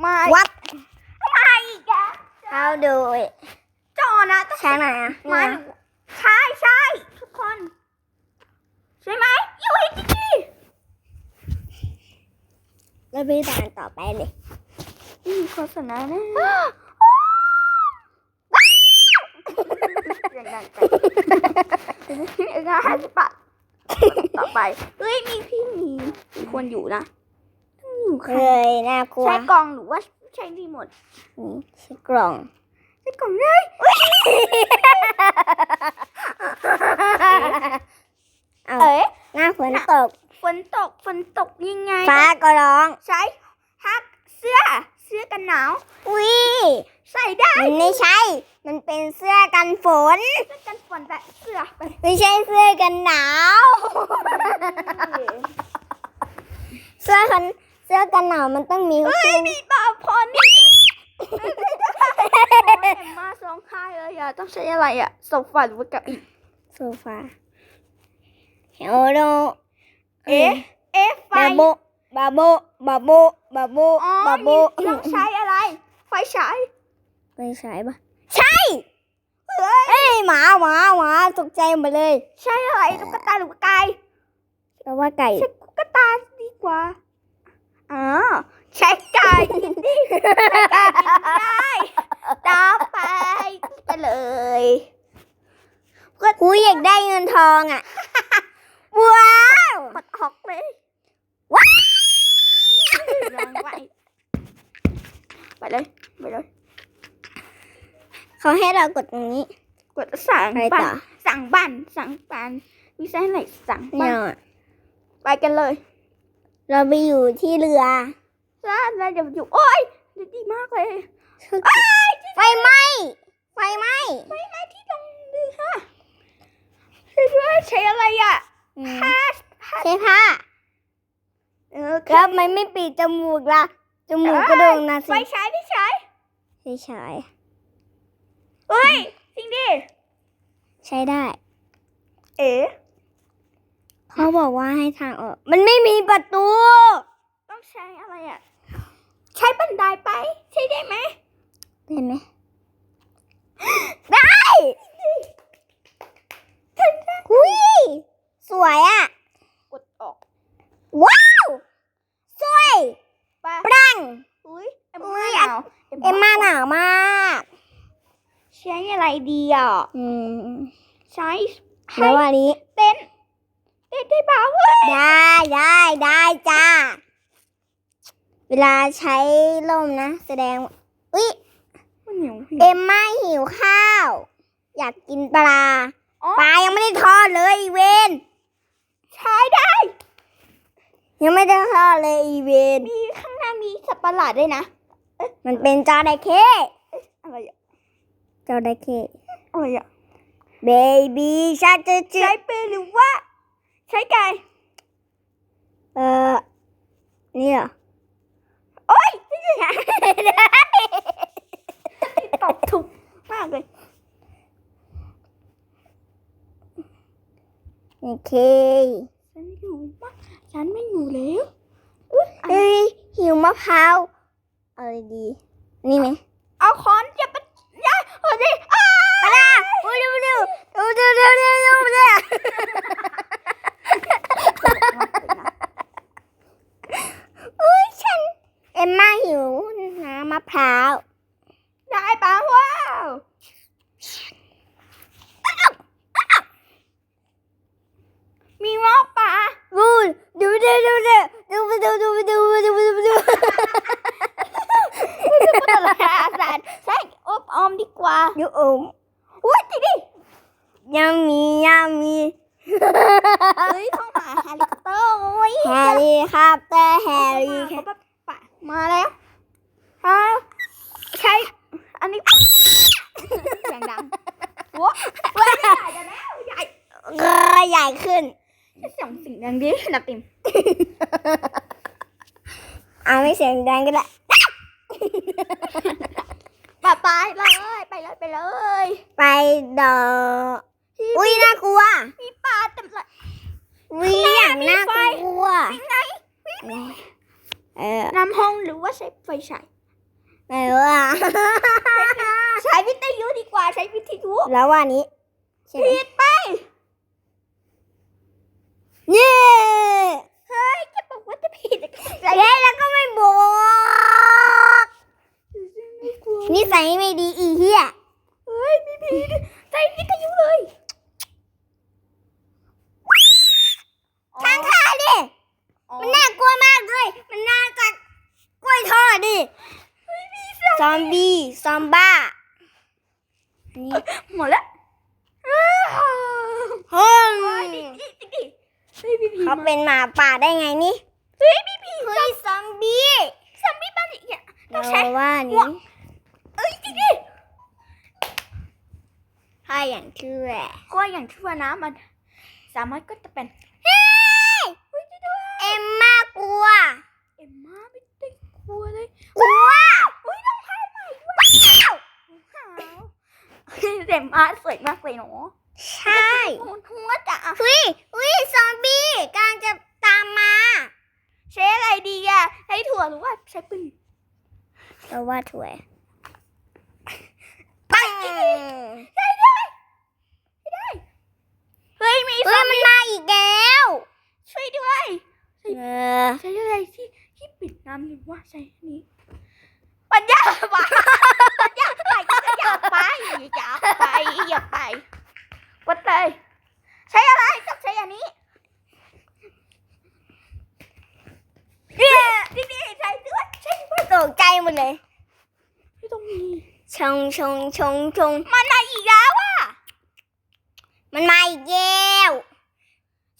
ไม่ What ไม่อีกอะ How do it จอนะต้องใช้ไหนอะไม้เนี่ยใช่ใช่ทุกคน ใช่ไหมอยู่ให้ดีแล้วไปด่านต่อไปเลยๆมีโฆษณาแน่เสียงดังไปงานห้าสิบบาทต่อไปเฮ้ยมีพี่หมีมีคนอยู่นะต้องอยู่ เคค่ะยน่ากลัวใช้กล่องหรือว่าใช้รีโมทนี่ใช้กล่องใช้กล่องเลยเอาเอ๋หน้าฝนตก ฝนตก ฝนตกยังไง ฟ้าก็ร้อง ใช้ฮักเสื้อ เสื้อกันหนาว อุ้ย ใส่ได้ มันไม่ใช่ มันเป็นเสื้อกันฝน เสื้อกันฝนแต่เสื้อไปไม่ใช่เสื้อกันหนาว เสื้อกัน เสื้อกันหนาวมันต้องมีเฮ้ยคลุมมีบาพอนี่ไม่ได้โอ้ยเอ็มมาร้องไห้เลยอะต้องใช้อะไรอะโซฟาหรือว่าเกับอีกโซฟาเฮลโลเอ๊ะเอ๊ะไฟบาโบบาโบบาโบบาโบอ๋อบาโบมีต้องใช้อะไร ไฟฉายไม่ใช่ปะใช่เฮ้ยเอ้ยหมาหมาหมาตกใจหมดเลย ใช่อะไรตุ๊กตาหรือว่าไก่แปลว่าไก่ใช้ตุ๊กตาดีกว่า อ๋อใช้ไก่กินดิใช้ไก่กินได้ ต่อไปไปเลยกูอยากได้เงินทองอะ ว้าวปัดออกเลย ว้าวยังไปไปเลย ไปเลย เขาให้เรากดตรงนี้ กดสั่งไปบัต่นอสั่งบันสั่งบันมีไซส์ไหนสั่งไม่บันเอาอะไปกันเลย เราไปอยู่ที่เรือจ้าเราจะอยู่โอ้ยดีมากเลยไฟไหม้ไฟไหม้ไม่ไม่ที่ลงเรือช่วยด้วยใช้อะไรอะอืมผ้าใช่ผ้าเออแล้วทำไมไม่ปิดจมูกล่ะจมูกก็โด่งนะไฟสิฉายไม่ใช้ใช่ใช่เฮ้ยจริงดิใช้ได้ เอ๋ เขาบอกว่าให้ทางออก มันไม่มีประตู ต้องใช้อะไรอะ ใช้บันไดไป ใช้ได้ไหมเห็นไหมได้หุยสวยอะ กดออก ว้าว สวยไปปรังอุ้ยเอ็มอุ๊มายหนาวเอ็มมาหนาวมาก ใช้อะไรดีอะ อืม ใช้ให้แล้ววันนี้ เต้นเต้นได้เปล่าเว้ย ได้ได้ได้จ้า เวลาใช้ล่มนะ แสดงว่าอุ๊ยมันหิวหิวเอ็มมาหิวข้าว อยากกินปลาอ๋อปลายังไม่ได้ทอดเลยอีเวนใช้ได้ ยังไม่ได้ทอดเลยอีเวนมีข้างหน้ามีสัตว์ประหลาดด้วยนะมันเป็นจอไดเคอะไรอะจอไดเคอะไรอะเบบี้ชาจะจืใช้ปืนหรือว่า ใช้ไก่เออนี่ เนี่ยโอ๊ยตอบถูกมากเลยโอเค ฉันอยู่มะฉันไม่อยู่แล้วเฮ้ยหิวมะพร้าวอะไรดี นี่ไหมเอาค้อนจะไปย่าโอ้ยมาละเร็วเร็วเร็วเร็วเร็วเร็ว มดีกว่าดูอมอุ้ยดิดิยังมียังมีเฮ้ยเข้ามาเฮลิคอปเตอร์โอ้ยแฮร์รี่ครับแต่แฮร์รี่เขาแบบปะมาแล้วฮะใช่อันนี้เสียงดังโว้ยใหญ่แล้วใหญ่ใหญ่ขึ้นเสียงสิ่งดังดินับติมเอาไม่เสียงดังก็ได้ ปะไปเลยไปเลยไปเลย ไปดออุ้ยน่ากลัว มีปลาเต็มเลยอุ้ยอย่างน่ากลัวยังไงเออน้ำห้องหรือว่าใช้ไฟฉายไหนว่าใช้วิทยุดีกว่าใช้วิทยุแล้วว่านี้ใช่ไหมผิดไป เย้ เฮ้ยจะบอกว่าจะผิดใส่ เย้แล้วก็ไม่บอก ไม่กลัว นิสัยไม่ดีอีเหี้ย เฮ้ยไม่ผิดใส่วิทยุเลย ข้างข้าดิ อ๋อ มันน่ากลัวมากเลย มันน่าจากกล้วยทอดดิซอมบี้ซอมบ้าอันนี้ หมดแล้ว เฮ้ เฮ้ย ย ดิดิดิดิ เฮ้ยพี่พีเขาเป็นหมาป่าได้ไงนี่เฮ้ยพี่พีเฮ้ยซอมบี้ซอมบี้บ้านอีกอะต้องใช้เราว่าหันี้วเอ้ยดิดิถ้าอย่างเชื่อก็อย่างที่ว่านะมัน สามารถก็จะเป็นเฮ้ยเฮ้ยช่วยด้วยเอ็มมากลัว เอ็มมาไม่ได้กลัวเลยกลัวอุ้ยน้องพายใหม่ด้วยขาวเอ็มมาสวยมากเลยเนาะใช่หัวจ้ะเฮ้ยเฮ้ยซอมบี้ กำลังจะตามมา ใช้อะไรดีอะใช้ถั่วหรือว่าใช้ปืนเราว่าถวยปังใช้ได้ใช้ได้เฮ้ยมีเฮ้ยมันมาอีกแล้ว ช่วยด้วยเออใช้อะไรที่ที่ปิดน้ำหรือว่าใช้อันนี้ปัญญาไปปัญญาไปก็จะอย่าไปอย่าไปอย่าไปกดเลยใช้อะไรต้องใช้อันนี้ เนี่ยนี่นี่ใช้ด้วยใช้ด้วยตกใจหมดเลยไม่ต้องมีชงชงชงชงมันมาอีกแล้วอะมันมาอีกแล้ว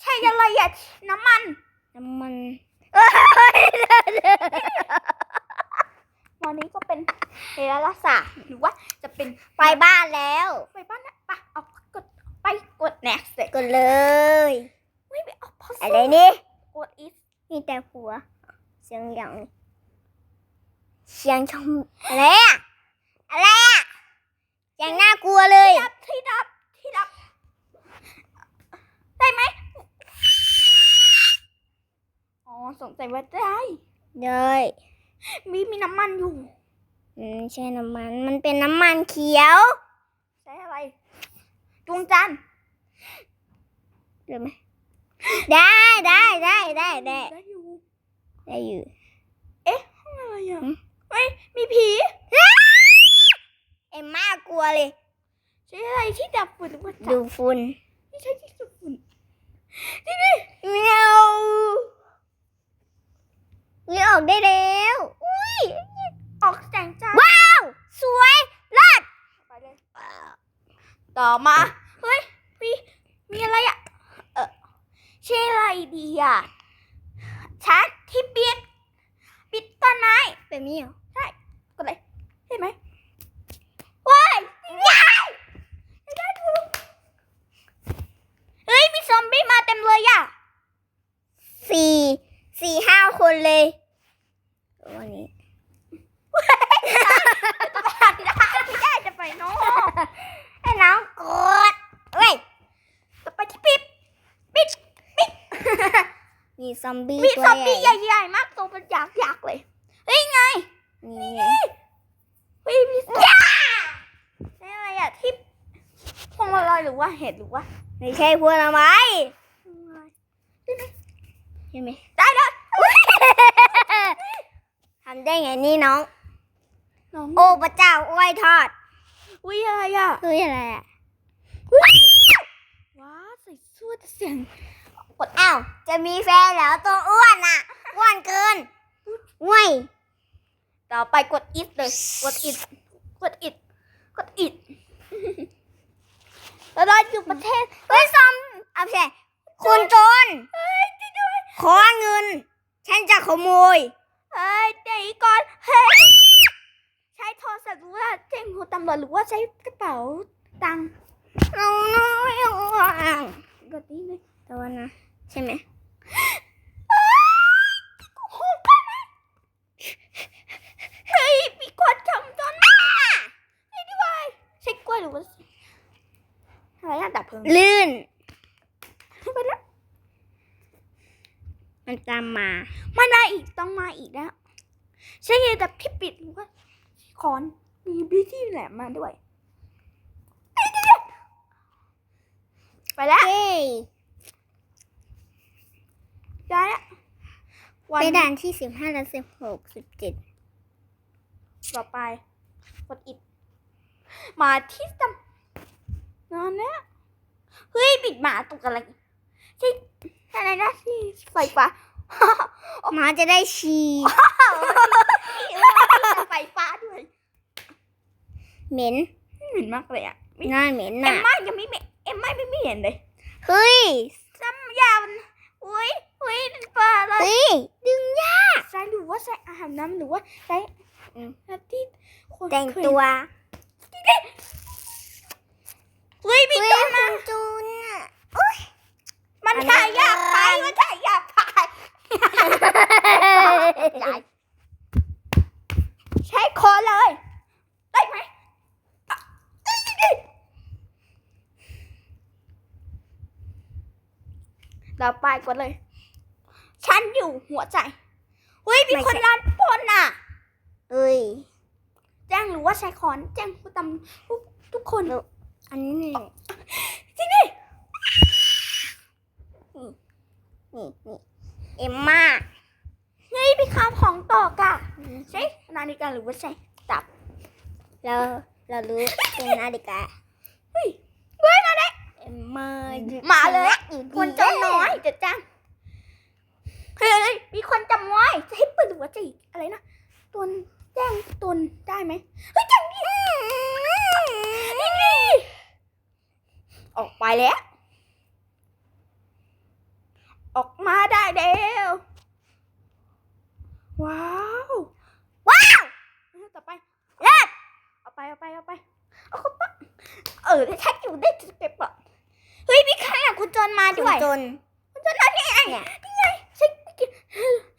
ใช้อะไรอะน้ำมันน้ำมันวันนี้ก็เป็นเฮรักษาหรือว่าจะเป็นไปบ้านแล้วไปบ้านนะปะเอากดไปกด next เลยก็เลยไม่ไปเอาพออะไรนี่กด is มีแต่หัวเสียงอย่างเสียงชมอะไรอะอะไรอะอย่างน่ากลัวเลยดับที่ดับที่ดับ ได้ไหมอ๋อสงสัยว่าได้เลยมีมีน้ำมันอยู่อืมใช่น้ำมันมันเป็นน้ำมันเขียว ใช้อะไรดวงจันทร์หรือไหมได้ได้ได้ได้ได้ ได้อยู่ได้อยู่อะไรอะหืมเฮ้ยมีผี เอ็มมากกลัวเลย ใช้อะไรที่ดับฝุ่นหรือว่าจัดูบฝุ่นไม่ใช่ที่ดับฝุ่นนี่นี่เมียววิ่งออกได้แล้ว อุ้ย ออกแสงจ้าว้าว สวยเลิศไปเลย ต่อมา เฮ้ย มี มีอะไรอะ เออใช่อะไรดีอะ ฉันที่ปิดปิดต้นไม้แบบนี้เหรอใช่ก็เลยเห็นไหมว้ายยายไม่ได้ดูเฮ้ยมีซอมบี้มาเต็มเลยอะสี่สี่ห้าคนเลยวันนี้หันได้ได้จะไปน้องให้น้องกดเว้ย จะไปที่ปิด ปิด ปิด มีซอมบี้มีตัวซอมบี้ใหญ่ใหญ่ๆมากตัวเป็นยักษ์ๆเลยเฮ้ยไงนี่ไงเฮ้ยมีซอมบี้นี่อะไรอะที่พวงมาลัยหรือว่าเห็ดหรือว่าไม่ใช่พวกเราไหมพวงมาลัยใช่ไหมได้แล้วทำได้ไงนี่น้องน้องโอ้พระเจ้าอ้วยทอดอุ้ยอะไรอะเฮ้ยอะไรอะว้าใส่เสื้อแต่เสียง กดอ้าว จะมีแฟนแล้วตัวอ้วนอะอ้วนเกินเว้ยต่อไปกด it เลย กด it กด it กด it แล้วเราอยู่ประเทศเฮ้ยซอมเอาไม่ใช่คุณโจรเฮ้ยช่วยด้วยขอเงิน ฉันจะขโมยเฮ้ยเดี๋ยวก่อนเฮ้ยใช้โทรศัพท์หรือว่าแจ้งหัวตำรวจหรือว่าใช้กระเป๋าตังค์น้องน้อยอะกดนี้เลยต่ว่านะ ใช่ไหมโอ้ไปไหมเฮ้ยมีคนทำตอนหน้าเฮ้ยด้วยใช้กล้วยหรือว่าอะไรอะดับเพลิงลื่นไปแล้วมันตามมา มันมาอีกต้องมาอีกแล้วใช่ไงแต่พี่ปิดหรือว่าใช่คอนมีบีที่แหลมมาด้วย ไปแล้วเย้ได้แล้ววันไปด่านที่สิบห้าและสิบหกสิบเจ็ดต่อไปกดอิดมาที่จำนอนแล้วเฮ้ยปิดหมาตกอะไรใช่อะไรนะที่ไฟฟ้าหมาจะได้ฉี่ไฟฟ้าด้วยเหม็นเหม็นมากเลยอะไม่หน้าเหม็นเอ็น่ะมไม่ยังไม่เห็นเอ็มไม่ไม่เห็นเลยเฮ้ยซ้ำยามันอุ้ย อุ้ยเป็นปลาอะไรเฮ้ยดึงยากใช้หรือว่าใช้อาหารน้ำหรือว่าใช้อืมที่คนแต่งเคยตัวเฮ้ยมีเฮ้ยตัวมาคุณจูนอะมันอันนั้นถ่ายอยากไปเลยมันถ่ายอยากไปใช้คอเลยได้ไหมอะเราไปก่อนเลย ฉันอยู่หัวใจเฮ้ยมีคนร้านปนอะเอ้ยแจ้งหรือว่าใช้คอนแจ้งผู้ตำทุกทุกคนอันนี้นี่ที่นี่นี่นี่เอ็มม่าเฮ้ยพี่ข้าวของต่อกะใช้นาฬิกาหรือว่าใช้ดับเราเรารู้เป็นนาฬิกาเฮ้ยเฮ้ยมาเลยเอ็มม่าอยู่มาเลยอยู่คนเจ้าน้อยจะจ้าง เฮ้ยมีคนจำไว้จะให้เปิดหรือว่าจะอีกอะไรนะตุนแจ้งตุนได้ไหมเฮ้ยจังดินี่นี่ออกไปแล้ว ออกมาได้เร็วว้าว ว้าวต่อไปเลิศเอาไปเอาไปเอาไปเอาเข้าไปเออได้แท็กอยู่ได้จะเก็บก่อนเฮ้ยพี่ข้างหลังคุณจนมาคุด้ณวยจนคุณจนอันนี้ไงเนี่ยนี่ไงใช่ไม่กิน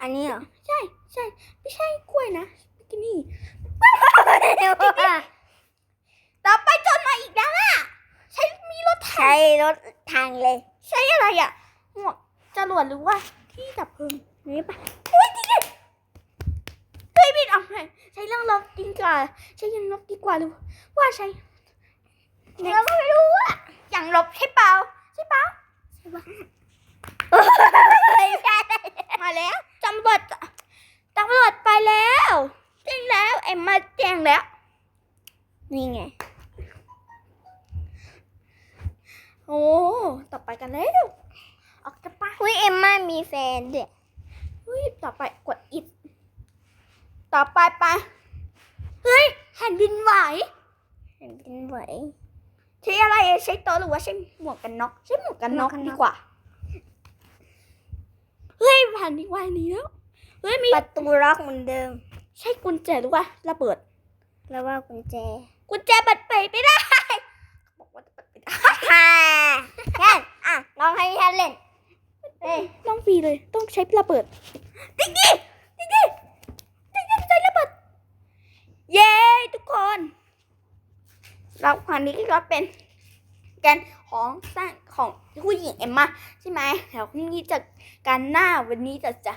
อันนี้เหรอ ใช่ใช่ไม่ใช่กล้วยนะบิกินี่ต่อไปจนมาอีกแล้วอะใช้มีรถถังใช้รถทางเลย ใช้อะไรอะหมวกจรวดหรือว่าที่ดับเพลิงนี่ปะเฮ้ยจริงดิเฮ้ยบิดเอาไปใช้เรื่องลบดีกว่าใช้ยังลบดีกว่าหรือว่าใช้เราก็ไม่รู้อะอย่างลบใช่เปล่าใช่เปล่าใช่ปะ มาแล้วตำรวจตำรวจไปแล้วแจ้งแล้วเอ็มมาแจ้งแล้ว นี่ไง โอ้ต่อไปกันแล้วออกจะไปคุยเอ็มม่ามีแฟนด้วยเฮ้ยต่อไปกดอิดต่อไปไปเฮ้ยแผ่นดินไหวแผ่นดินไหวใช้อะไรอะใช้โต๊ะหรือว่าใช้หมวกกันน็อกใช้หมวกกันน็อกหมวกกันน็อกดีกว่า เฮ้ยแผ่นดินไหวหนี้แล้วเฮ้ยมีประตูล็อกเหมือนเดิม ใช่กุญแจหรือว่าระเบิดแล้วว่ากุญแจ กุญแจเปิดเผยไม่ได้บอกว่าจะเปิดไม่ได้ค่ะแค่อะลองให้ฉันเล่นเอ้ยต้องฟรีเลยต้องใช้ระเบิดติ๊กดิติ๊กดิติ๊กดิใช้ระเบิดเย้ทุกคนเราคราวนี้ก็เป็น การของสร้างของผู้หญิงเอ็มมาใช่ไหมเดี๋ยวพรุ่งนี้เจะกันหน้าวันนี้จะจะ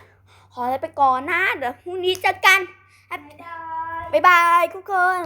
ขอลาไปก่อนนะเดี๋ยวพรุ่งนี้เจอกันบ๊ายบายทุกคน